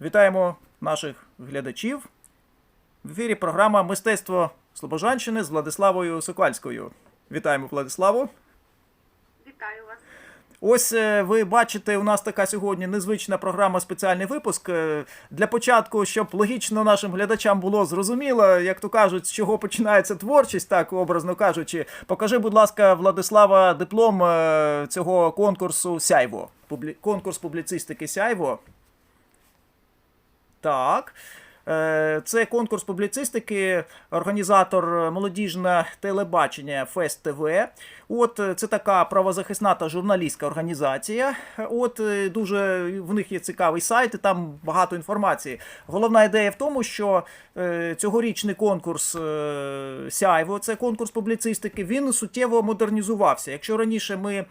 Вітаємо наших глядачів. В ефірі програма Мистецтво Слобожанщини з Владиславою Сокальською. Вітаємо Владиславу. Вітаю вас. Ось е, ви бачите, у нас така сьогодні незвична програма, спеціальний випуск. Е, Для початку, щоб логічно нашим глядачам було зрозуміло, як то кажуть, з чого починається творчість, так образно кажучи. Покажи, будь ласка, Владислава, диплом е, цього конкурсу Сяйво. Конкурс публіцистики Сяйво. Так. Е, Це конкурс публіцистики, організатор молодіжне телебачення Фест ТВ. От е, це така правозахисна та журналістська організація. От е, дуже в них є цікавий сайт, і там багато інформації. Головна ідея в тому, що е, цьогорічний конкурс е, Сяйво, це конкурс публіцистики, він суттєво модернізувався. Якщо раніше ми е,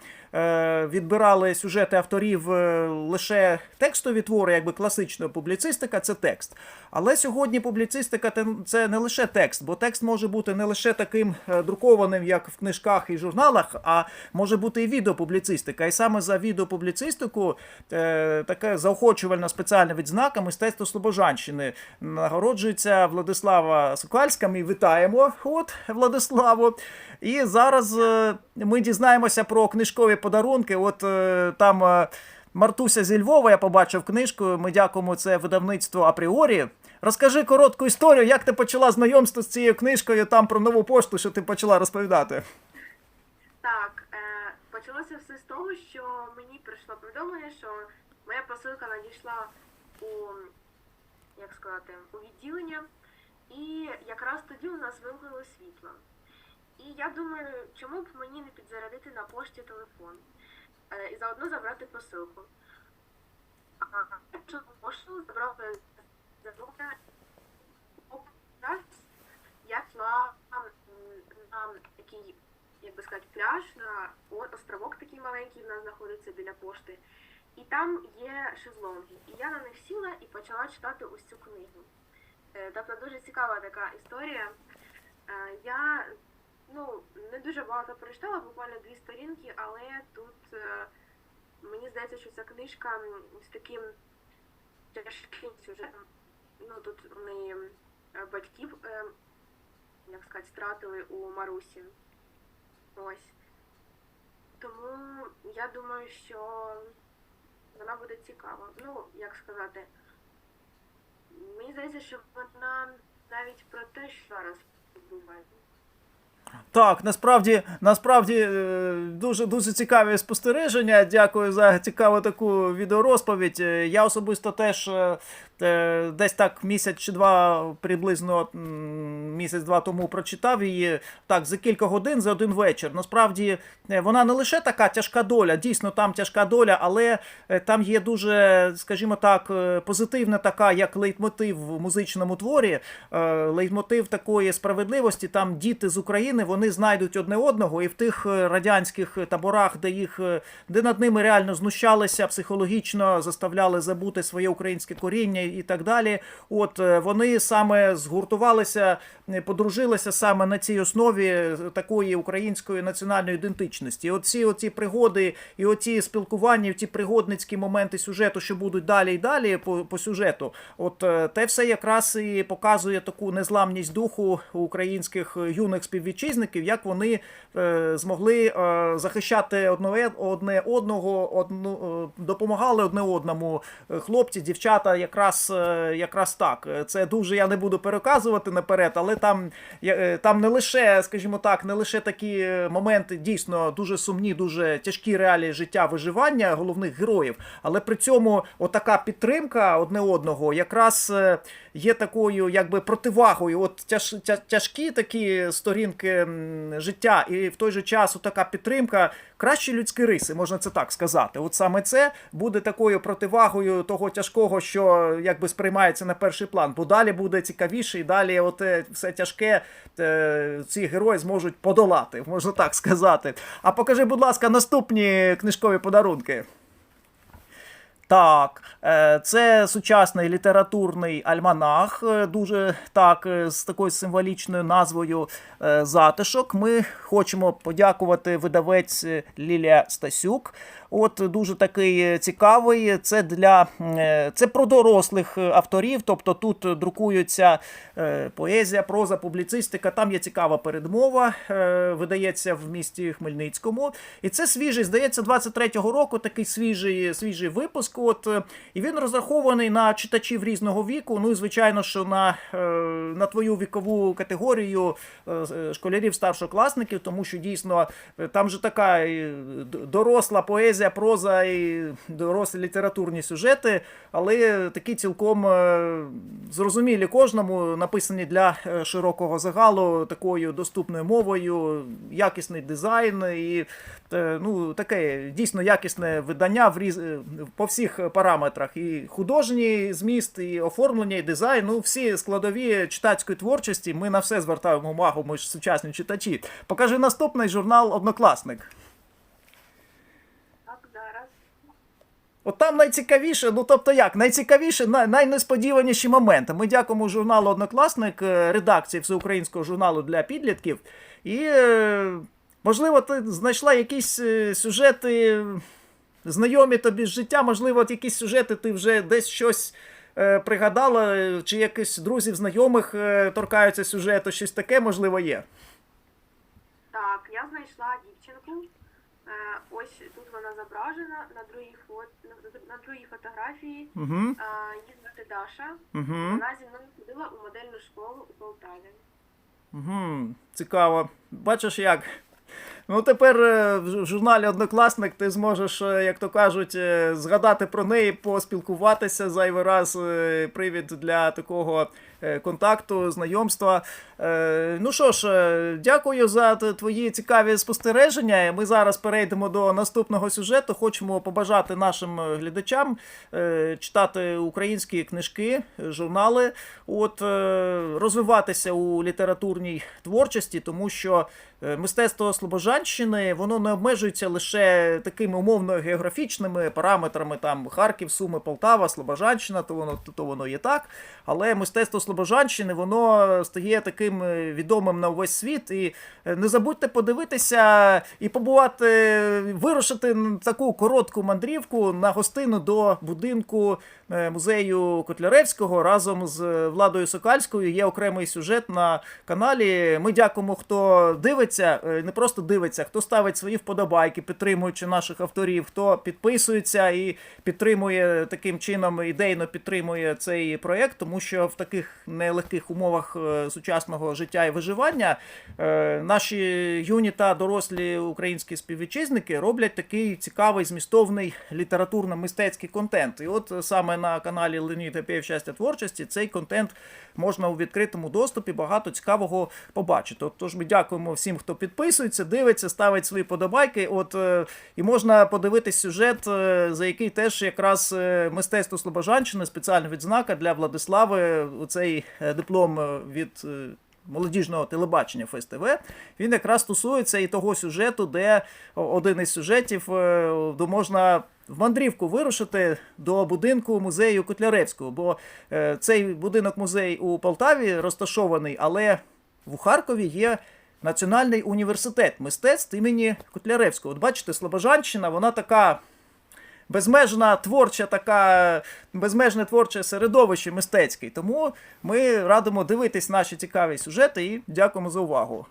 відбирали сюжети авторів е, лише текстові твори, якби класична публіцистика, це текст. Але сьогодні публіцистика це не лише текст, бо текст може бути не лише таким е, друкованим, як в книжках і журналах, а може бути і відеопубліцистика. І саме за відеопубліцистику е, таке заохочувальна спеціальна відзнака мистецтво Слобожанщини нагороджується Владислава Сокальська. Ми вітаємо от Владиславу. І зараз е, ми дізнаємося про книжкові подарунки. От е, там. е, Мартуся зі Львова, я побачив книжку. Ми дякуємо це видавництво апріорі. Розкажи коротку історію, як ти почала знайомство з цією книжкою там про нову пошту, що ти почала розповідати. Так, е, почалося все з того, що мені прийшло повідомлення, що моя посилка надійшла у як сказати, у відділення, і якраз тоді у нас вимкнуло світло. І я думаю, чому б мені не підзарядити на пошті телефон е, і заодно забрати посилку. А якщо пошту зараз я йшла на такий, як би сказати, пляж, на островок такий маленький в нас знаходиться біля пошти. І там є шезлонги. І я на них сіла і почала читати ось цю книгу. Е, Тобто дуже цікава така історія. Е, Я ну, не дуже багато прочитала, буквально дві сторінки, але тут е, мені здається, що ця книжка з таким тяжким сюжетом. Ну тут вони е, батьків, е, як сказати, стратили у Марусі. Ось. Тому я думаю, що вона буде цікава. Ну, як сказати, мені здається, що вона навіть про те, що зараз думає. Так, насправді, насправді е, дуже дуже цікаві спостереження. Дякую за цікаву таку відеорозповідь. Е, Я особисто теж е, десь так місяць чи два приблизно місяць-два тому прочитав її так за кілька годин за один вечір. Насправді е, вона не лише така тяжка доля, дійсно там тяжка доля, але е, там є дуже, скажімо так, е, позитивна така, як лейтмотив в музичному творі. Лейтмотив такої справедливості. Там діти з України вони знайдуть одне одного, і в тих радянських таборах, де їх де над ними реально знущалися психологічно, заставляли забути своє українське коріння і так далі. От вони саме згуртувалися, подружилися саме на цій основі такої української національної ідентичності. І Оці оці пригоди і оці спілкування, ці пригодницькі моменти сюжету, що будуть далі і далі по, по сюжету. От е, те все якраз і показує таку незламність духу українських юних співвітчизників, як вони е, змогли е, захищати одне, одне одного, одну, е, допомагали одне одному. Е, Хлопці, дівчата, якраз, е, якраз так. Це дуже я не буду переказувати наперед, але там, е, там не лише, скажімо так, не лише такі моменти дійсно дуже сумні, дуже тяжкі реалії життя виживання головних героїв, але при цьому отака підтримка одне одного якраз е, є такою якби противагою. От тяж, тя- тяжкі такі сторінки життя, і в той же час така підтримка, кращі людські риси, можна це так сказати. От саме це буде такою противагою того тяжкого, що якби сприймається на перший план. Бо далі буде цікавіше, і далі от е, все тяжке е, ці герої зможуть подолати, можна так сказати. А покажи, будь ласка, наступні книжкові подарунки. Так, це сучасний літературний альманах, е, дуже так, е, з такою символічною назвою е, Затишок. Ми хочемо подякувати видавець е, Лілія Стасюк. От дуже такий е, цікавий. Це для е, це про дорослих е, авторів. Тобто тут друкуються е, поезія, проза, публіцистика. Там є цікава передмова, е, видається в місті Хмельницькому. І це свіжий, здається, 23-го року. Такий свіжий, свіжий випуск. От е, і він розрахований на читачів різного віку. Ну і звичайно, що на, е, на твою вікову категорію е, е, школярів старшокласників, тому що дійсно там же така доросла поезія, проза і дорослі літературні сюжети, але такі цілком зрозумілі кожному, написані для широкого загалу, такою доступною мовою, якісний дизайн і ну, таке дійсно якісне видання в різ... по всіх параметрах. І художній зміст, і оформлення, і дизайн. Ну, всі складові читацької творчості. Ми на все звертаємо увагу, ми ж сучасні читачі. Покажи наступний журнал Однокласник. От там найцікавіше, ну тобто як, найцікавіше, най- найнесподіваніші моменти. Ми дякуємо журналу Однокласник, е, редакції всеукраїнського журналу для підлітків. І, е, можливо, ти знайшла якісь е, сюжети, знайомі тобі з життя, можливо, от якісь сюжети ти вже десь щось. е, Пригадала, чи якось друзів, знайомих е, торкаються сюжету, щось таке можливо є. Так, я знайшла дівчинку. Е, ось тут вона зображена на другій фото на, на другій фотографії. Угу, Е, її звати Даша. угу. Вона зі мною ходила у модельну школу у Полтаві. Угу, цікаво. Бачиш як. Ну, тепер е, в журналі Однокласник ти зможеш, е, як то кажуть, е, згадати про неї, поспілкуватися зайвий раз. Привід для такого контакту, знайомства. Ну що ж, дякую за твої цікаві спостереження. Ми зараз перейдемо до наступного сюжету. Хочемо побажати нашим глядачам читати українські книжки, журнали, от розвиватися у літературній творчості, тому що мистецтво Слобожанщини воно не обмежується лише такими умовно географічними параметрами, там Харків, Суми, Полтава, Слобожанщина, то воно то воно є так. Але мистецтво Слобожанщини воно стає таким е, відомим на увесь світ. І е, не забудьте подивитися і побувати, вирушити таку коротку мандрівку на гостину до будинку е, музею Котляревського разом з Владою Сокальською. Є окремий сюжет на каналі. Ми дякуємо, хто дивиться, е, не просто дивиться, хто ставить свої вподобайки, підтримуючи наших авторів, хто підписується і підтримує таким чином, ідейно підтримує цей проєкт, тому що в таких нелегких умовах е, сучасного життя і виживання е, наші юні та дорослі українські співвітчизники роблять такий цікавий змістовний літературно-мистецький контент. І от саме на каналі Леоніда Пєв творчості цей контент можна у відкритому доступі багато цікавого побачити. Тож ми дякуємо всім, хто підписується, дивиться, ставить свої подобайки. От е, і можна подивитись сюжет, е, за який теж якраз е, мистецтво Слобожанщини, спеціальна відзнака для Владислави. Оцей е, диплом від. Молодіжного телебачення ФСТВ, він якраз стосується і того сюжету, де один із сюжетів, де можна в мандрівку вирушити до будинку музею Котляревського. Бо цей будинок музей у Полтаві розташований, але в Харкові є Національний університет мистецтв імені Котляревського. От бачите, Слобожанщина, вона така безмежна творча, така безмежне творче середовище мистецьке. Тому ми радимо дивитись наші цікаві сюжети і дякуємо за увагу.